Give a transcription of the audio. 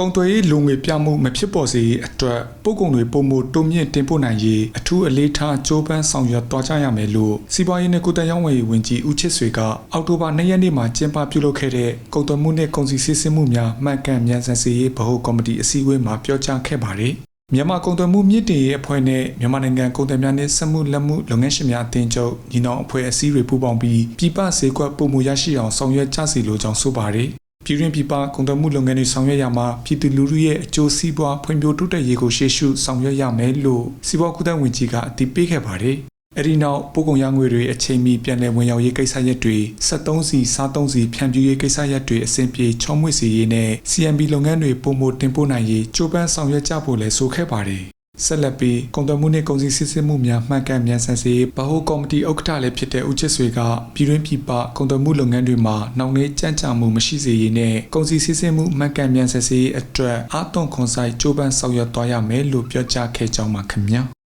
ကုန်သွယ်ရေးလူငွေပြမှုမဖြစ်ပေါ်စေရေးအတွက်ပို့ကုန်တွေပုံမှုတိုးမြင့်တင်ပို့နိုင်ရေးအထူးအလေးထားကြိုးပမ်းဆောင်ရွက်သွားကြရမယ်လို့စီးပွားရေးနဲ့ကုသရေးဝန်ကြီးဝန်ကြီးဦးချစ်ဆွေကအောက်တိုဘာ2ရက်နေ့မှာကျင်းပပြုလုပ်ခဲ့တဲ့ကုန်သွယ်မှုနဲ့ကုန်စည်စစ်ဆေးမှုများမှန်ကန်မြန်ဆန်စေရေးဗဟိုကော်မတီအစည်းအဝေးမှာပြောကြားခဲ့ပါတယ်။မြန်မာကုန်သွယ်မှုမြင့်တင်ရေးအဖွဲ့နဲ့မြန်မာနိုင်ငံကုန်သွယ်များနဲ့စက်မှုလက်မှုလုပ်ငန်းရှင်များအသင်းချုပ်ညီနောင်အဖွဲ့အစည်းတွေပူးပေါင်းပြီးပြည်ပဈေးကွက်ပုံမှုရရှိအောင်ဆောင်ရွက်ကြစီလိုကြောင်းဆိုပါတယ်။ ပြည်တွင်းပြည်ပကုန်သွယ်မှုလုပ်ငန်းတွေဆောင်ရွက်ရမှာပြည်သူလူထုရဲ့အကျိုးစီးပွားဖွံ့ဖြိုးတိုးတက်ရေးကိုရှေ့ရှုဆောင်ရွက်ရမယ်လို့စီးပွားကူးသန်းဝန်ကြီးကအတည်ပြုခဲ့ပါတယ်။အဲဒီနောက်ပို့ကုန်ရငွေတွေအချိန်မီပြန်လည်ဝင်ရောက်ရေးကိစ္စရပ်တွေ73စီစား3စီဖြန့်ဖြူးရေးကိစ္စရပ်တွေအဆင်ပြေချောမွေ့စေရေးနဲ့ CMB လုပ်ငန်းတွေပုံမတင်ပို့နိုင်ရေးကြိုးပမ်းဆောင်ရွက်ကြဖို့လည်းဆိုခဲ့ပါတယ်။ ဆက်လက်ပြီးကုန်သွယ်မှုနှင့်ကုန်စည်စစ်ဆေးမှုများမှန်ကန်မြန်ဆန်စေရေးဗဟိုကော်မတီဥက္ကဋ္ဌလည်းဖြစ်တဲ့ဦးချစ်ဆွေကပြည်တွင်းပြည်ပကုန်သွယ်မှုလုပ်ငန်းတွေမှာနှောင့်နှေးကြမ်းကြာမှုမရှိစေရေးနဲ့ကုန်စည်စစ်ဆေးမှုမှန်ကန်မြန်ဆန်စေရေးအတွက်အာသွန်ခွန်ဆိုင်ကြိုးပမ်းဆောင်ရွက်သွားရမယ်လို့ပြောကြားခဲ့ကြောင်းပါခင်ဗျာ။